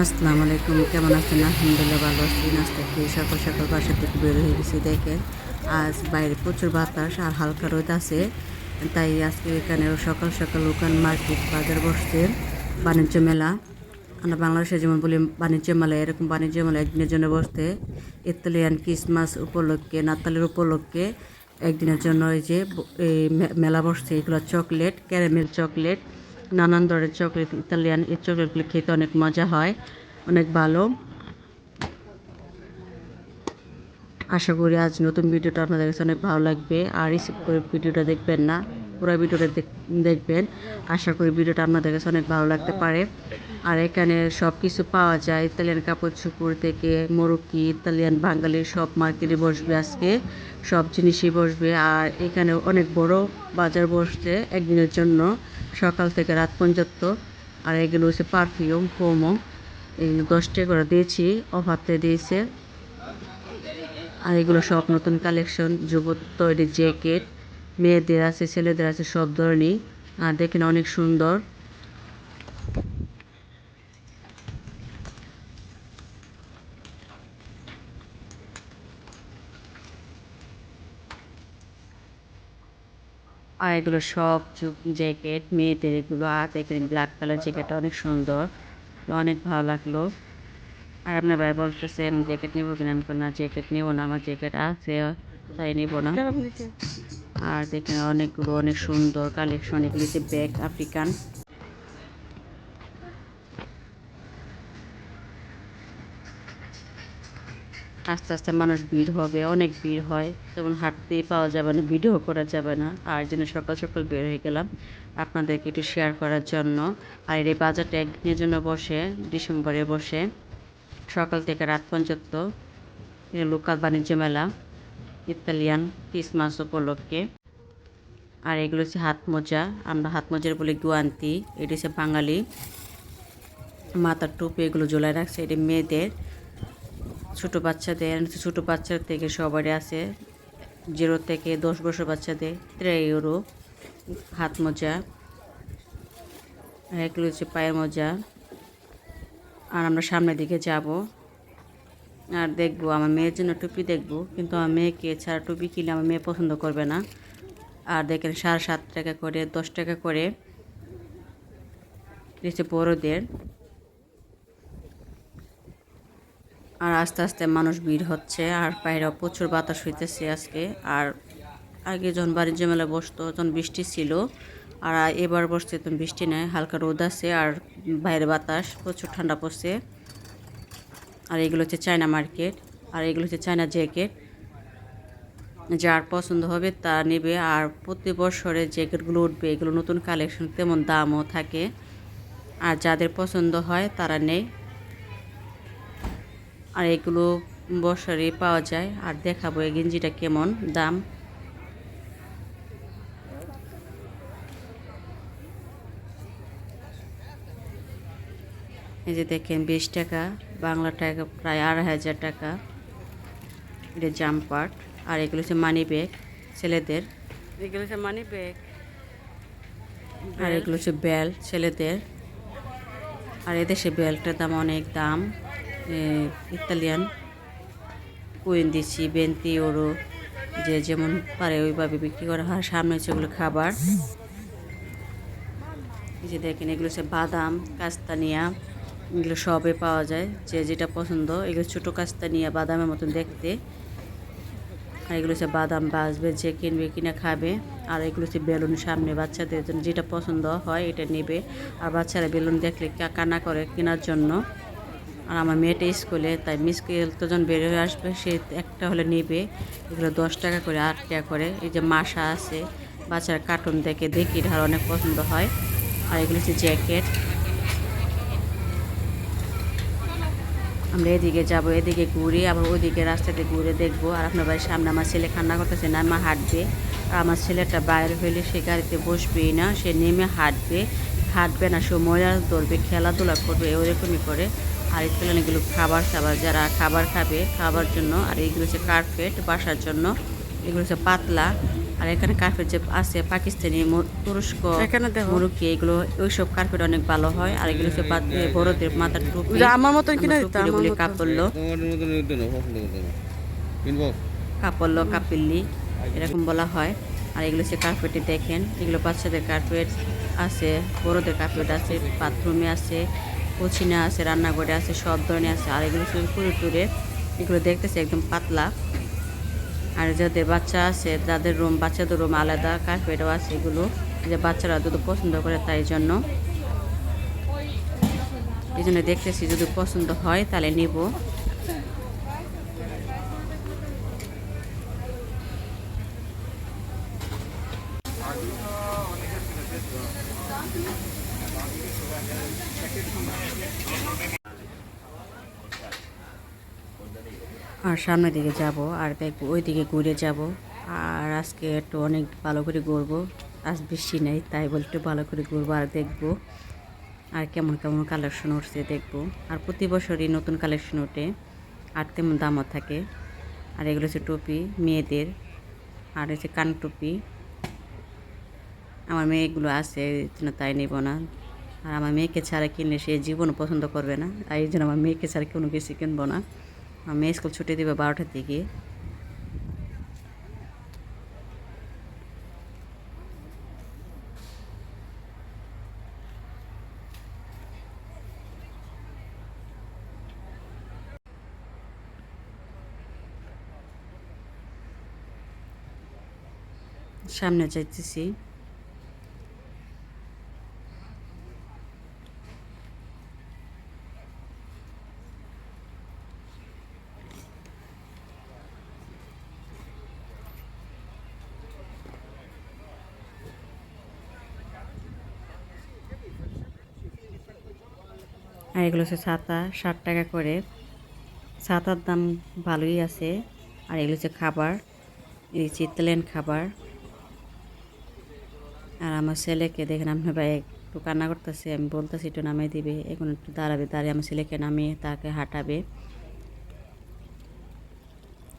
আসসালামু আলাইকুম। কেমন আছেন? আলহামদুলিল্লাহ ভালো আছি। নাস্তা খেয়ে সকাল সকাল বাসা থেকে বের হয়ে গেছি। দেখে আজ বাইরে প্রচুর বাতাস আর হালকা রোদ আছে। তাই আজকে এখানে সকাল সকাল ওখান মার্কেট বাজার বসছে, বাণিজ্য মেলা। আমরা বাংলাদেশে যেমন বলি বাণিজ্য মেলা, এরকম বাণিজ্য মেলা একদিনের জন্য বসতে ইতালিয়ান ক্রিসমাস উপলক্ষে, নাতালের উপলক্ষে একদিনের জন্য এই যে মেলা বসছে। এগুলো চকলেট, ক্যারামেল চকলেট নানান ধরনের চকলেট, ইতালিয়ান এই চকলেটগুলো খেতে অনেক মজা হয়, অনেক ভালো। আশা করি আজ নতুন ভিডিওটা আপনাদের কাছে অনেক ভালো লাগবে, আর রিসিভ করে ভিডিওটা দেখবেন না, পুরো ভিডিওটা দেখ- দেখবেন। আশা করি ভিডিওটা আপনাদের কাছে অনেক ভালো লাগতে পারে। আর এখানে সব কিছু পাওয়া যায়। ইতালিয়ান কাপড় চুপড় থেকে মোরক্কি, ইতালিয়ান বাঙালির সব মার্কেটে বসবে আজকে, সব জিনিসই বসবে। আর এখানে অনেক বড় বাজার বসছে একদিনের জন্য, সকাল থেকে রাত পর্যন্ত। আর এগুলো হচ্ছে পারফিউম ফোমো এই দশ টাকা করে দিয়েছি, অফারতে দিয়েছে। আর এগুলো সব নতুন কালেকশন যুব তৈরি জ্যাকেট, মেয়েদের আছে, ছেলেদের আছে, সব ধরনেরই আর দেখেন অনেক সুন্দর। এগুলো সব জ্যাকেট মেয়েদের এগুলো আর দেখেন ব্ল্যাক কালার জ্যাকেটটা অনেক সুন্দর অনেক ভালো লাগল। আর আপনার ভাই বলতেছেন জ্যাকেট নেব কিনা? আমি না জ্যাকেট নিবো না আমার জ্যাকেট আছে তাই নিবো না। আর দেখেন অনেকগুলো অনেক সুন্দর কালেকশন এগুলিতে ব্যাগ আফ্রিকান। আস্তে আস্তে মানুষ ভিড় হবে, অনেক ভিড় হয়। যেমন হাঁটতেই পাওয়া যাবে না, ভিডিও করা যাবে না। আর জন্য সকাল সকাল বের হয়ে গেলাম, আপনাদেরকে একটু শেয়ার করার জন্য। আর এই বাজারটা একদিনের জন্য বসে, ডিসেম্বরে বসে, সকাল থেকে রাত পর্যন্ত লোকাল বাণিজ্য মেলা, ইতালিয়ান ক্রিসমাস উপলক্ষে। আর এগুলো হচ্ছে হাত মোজা, আমরা হাত মোজার বলি গুয়ান্তি, এটি হচ্ছে বাঙালি মাথার টুপি, এগুলো ঝোলায় রাখছে, এটি মেয়েদের। ছোট বাচ্চাদের ছোট বাচ্চার থেকে সবারই আছে। জিরো থেকে দশ বছর বাচ্চাদের, তেরো ইউরো হাত মোজা এগুলো হচ্ছে পায়ের মোজা। আর আমরা সামনের দিকে যাব। আর দেখব, আমার মেয়ের জন্য টুপি দেখব, কিন্তু আমার মেয়েকে ছাড়া টুপি কিনলে আমার মেয়ে পছন্দ করবে না। আর দেখেন, সাড়ে সাত টাকা করে, দশ টাকা করে। হচ্ছে বড়োদের। আর আস্তে আস্তে মানুষ ভিড় হচ্ছে, আর বাইরে প্রচুর বাতাস হইতেছে আজকে। আর আগে যখন বাণিজ্য মেলা বসতো, তখন বৃষ্টি ছিল, আর এবার বসছে তখন বৃষ্টি নেই, হালকা রোদ আছে, আর বাইরে বাতাস, প্রচুর ঠান্ডা পড়ছে। আর এগুলো হচ্ছে চায়না মার্কেট, আর এগুলো হচ্ছে চায়না জ্যাকেট। যার পছন্দ হবে তা নেবে, আর প্রতি বছরে জ্যাকেটগুলো উঠবে, এগুলো নতুন কালেকশন, তেমন দামও থাকে। আর যাদের পছন্দ হয় তারা নেয়। আর এগুলো বছরে পাওয়া যায়। আর দেখাবো এই গেঞ্জিটা কেমন দাম। এই যে দেখেন বিশ টাকা বাংলা টাকা প্রায় আড়াই হাজার টাকা। এটা জাম্পার আর এগুলো হচ্ছে মানি ব্যাগ ছেলেদের। এগুলো হচ্ছে মানি ব্যাগ আর এগুলো হচ্ছে বেল্ট ছেলেদের। আর এদেশে বেল্টের দাম অনেক দাম। ইতালিয়ান কুইন দিচ্ছি বেন্তি, ওরো, যে যেমন পারে ওইভাবে বিক্রি করা হয়। সামনে হচ্ছে ওগুলো খাবার। যে দেখেন, এগুলো হচ্ছে বাদাম, কাস্তানিয়া, এগুলো সবে পাওয়া যায়, যে যেটা পছন্দ। এগুলো ছোটো কাস্তানিয়া বাদামের মতন দেখতে। আর এগুলো হচ্ছে বাদাম বাজবে, যে কিনবে, কিনে খাবে। আর এগুলো হচ্ছে বেলুন সামনে বাচ্চাদের জন্য যেটা পছন্দ হয়, এটা নেবে। আর বাচ্চারা বেলুন দেখলে কা- কান্না করে কেনার জন্য। আর আমার মেয়েটা স্কুলে, তাই তো যখন বের হয়ে আসবে, সে একটা হলে নেবে। এগুলো দশ টাকা করে, আট টাকা করে। এই যে মাসা আছে, বাচ্চার কার্টুন দেখে, দেখি আর অনেক পছন্দ হয়। আর এগুলো হচ্ছে জ্যাকেট আমরা এদিকে যাব, এদিকে ঘুরি, আবার ওইদিকে রাস্তাতে ঘুরে দেখব। আর আপনার বাড়ির সামনে আমার ছেলে কান্না করতেছে না, মা হাঁটবে। আর আমার ছেলেটা বাইরে হইলে সে গাড়িতে বসবেই না, সে নেমে হাঁটবে। হাঁটবে না, সে মজা ধরবে, খেলাধুলা করবে, ওরকমই করে। আর ইত্যাদি এগুলো খাবার খাবার যারা খাবার খাবে খাবার জন্য আর এইগুলো হচ্ছে কার্পেট বাসার জন্য। এগুলো হচ্ছে পাতলা। আর এখানে কার্পেট যে আছে পাকিস্তানি তুরস্ক এখানে মুরুকি এগুলো ওইসব কার্পেট অনেক ভালো হয়। আর এগুলো হচ্ছে বড়দের মাথার টুপি। আমার মতন কিনে বলি মতন। কাপড় তোমার মতন হইতো না পছন্দ করতে না কিনবো? কাপড় কাপিল্লি এরকম বলা হয়। আর এগুলো হচ্ছে কার্পেটে দেখেন এগুলো বাচ্চাদের কার্পেট আছে বড়দের কার্পেট আছে বাথরুমে আছে। কুচিনা আছে, রান্নাঘরে আছে, সব ধরনের আছে। আর এগুলো শুধু পুরো টুরে, এগুলো দেখতেছে একদম পাতলা। আর যাদের বাচ্চা আছে, তাদের রুম, বাচ্চাদের রুম আলাদা, কার্পেটও আছে এগুলো। যে বাচ্চারা যদি পছন্দ করে তাই জন্য। এই জন্য দেখতেছি যদি পছন্দ হয় তাহলে নিব। সামনের দিকে যাব আর দেখব ওই দিকে ঘুরে যাব। আর আজকে একটু অনেক ভালো করে ঘুরবো। আজ বৃষ্টি নেই, তাই বলে একটু ভালো করে ঘুরবো আর দেখব। আর কেমন কেমন কালেকশন উঠছে দেখব। আর প্রতি বছরই নতুন কালেকশন ওঠে, আর তেমন দামও থাকে। আর এগুলো হচ্ছে টুপি, মেয়েদের। আর হচ্ছে কান টুপি। আমার মেয়েগুলো আছে তাই নেব না। আর আমার মেয়েকে ছাড়া কিনলে সে জীবনও পছন্দ করবে না। আর এই জন্য আমার মেয়েকে ছাড়া কোনো কিছু কিনবো না। মেয়ে স্কুল ছুটি দেবে বারোটার দিকে। সামনে যাইতেছি। আর এগুলো হচ্ছে ছাতা, ষাট টাকা করে। ছাতার দাম ভালোই আছে। আর এগুলো হচ্ছে খাবার, এই হচ্ছে ইতালিয়ান খাবার। আর আমার ছেলেকে দেখেন আপনার ভাই একটু কান্না করতেছে, আমি বলতেছি একটু নামিয়ে দিবে। এখন একটু দাঁড়াবে, দাঁড়িয়ে আমার ছেলেকে নামিয়ে তাকে হাঁটাবে।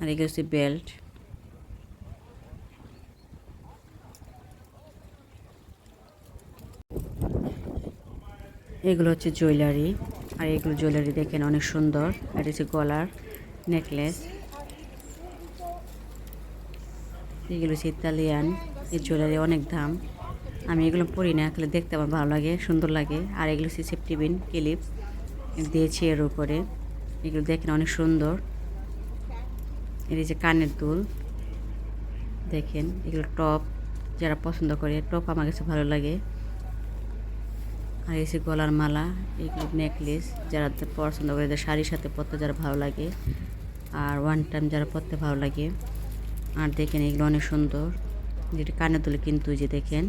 আর এগুলো হচ্ছে বেল্ট। এগুলো হচ্ছে জুয়েলারি। আর এগুলো জুয়েলারি দেখেন অনেক সুন্দর। এটা হচ্ছে গলার নেকলেস এগুলো হচ্ছে ইতালিয়ান। এই জুয়েলারি অনেক দাম। আমি এগুলো পরি না আসলে দেখতে আমার ভালো লাগে, সুন্দর লাগে। আর এগুলো হচ্ছে সেফটিবিন ক্লিপ। দিয়েছি এর উপরে। এগুলো দেখেন অনেক সুন্দর। এর যে কানের দুল। দেখেন, এগুলো টপ যারা পছন্দ করে টপ আমার কাছে ভালো লাগে। আর এসে গলার মালা এইগুলো নেকলেস যারা পছন্দ করে এদের শাড়ির সাথে পরতে যারা ভালো লাগে, আর ওয়ান টাইম যারা পরতে ভালো লাগে। আর দেখেন এগুলো অনেক সুন্দর, যেটা কানে তুলে কিন্তু যে দেখেন।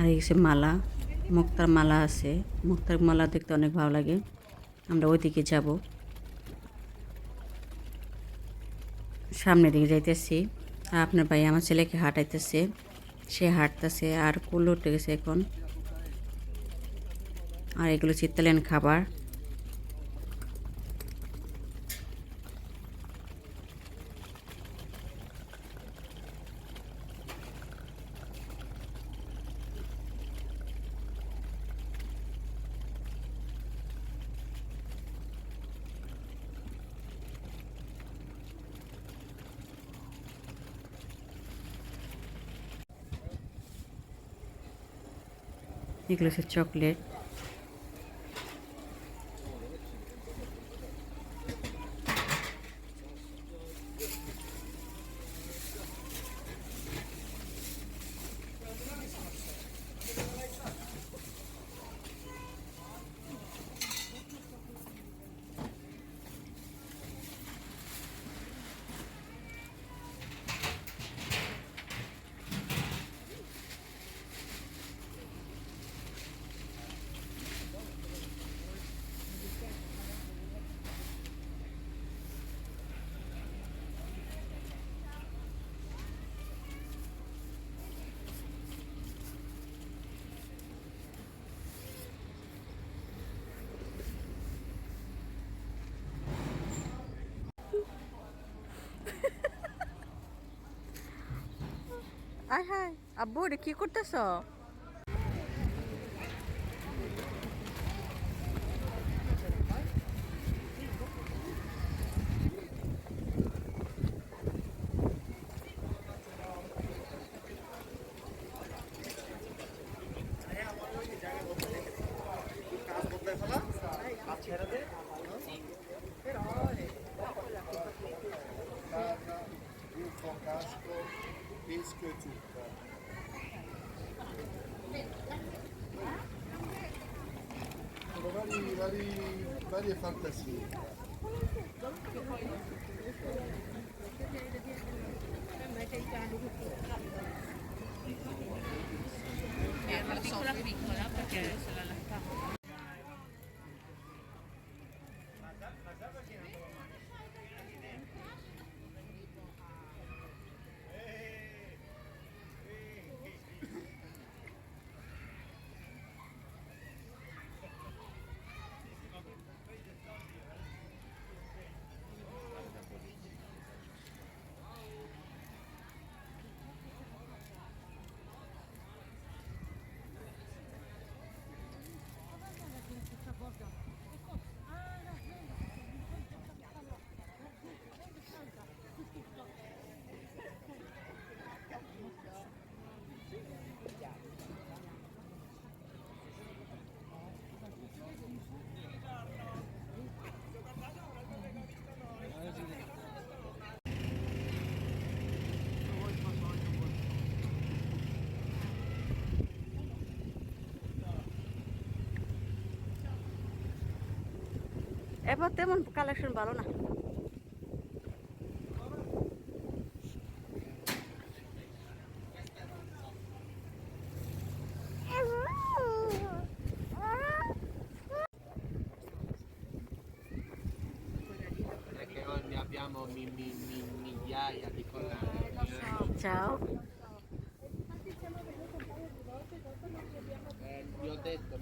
আর এসে মালা, মুক্তার মালা আছে। মুক্তার মালা দেখতে অনেক ভালো লাগে। আমরা ওইদিকে যাব। সামনের দিকে যাইতেছি। আপনার ভাই আমার ছেলেকে হাঁটাইতেছে, সে হাঁটতেছে আর কুল উঠে গেছে এখন। আর এগুলো চিত্তালেন খাবার। এগুলো হচ্ছে চকলেট হাই হাই আব্বু এটা কি করতেছ? vari, varie fantasie. Piccola piccola perché se la lasciamo. É এবার তেমন কালেকশন ভালো না Ciao. Eh, vi ho detto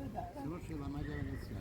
No sé, la malla veneciana.